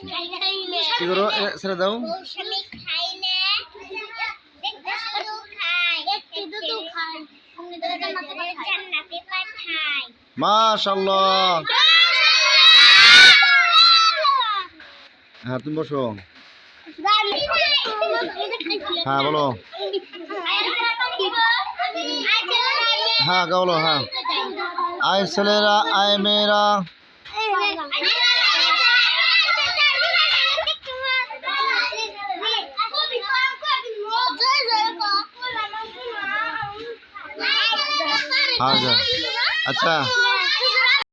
কি করো? ছেড়ে দাও। হ্যাঁ তুমি বসো। হ্যাঁ বলো। হ্যাঁ বলো হ্যাঁ। আয় ছেলেরা আয় মেয়েরা। हाँ जा। अच्छा।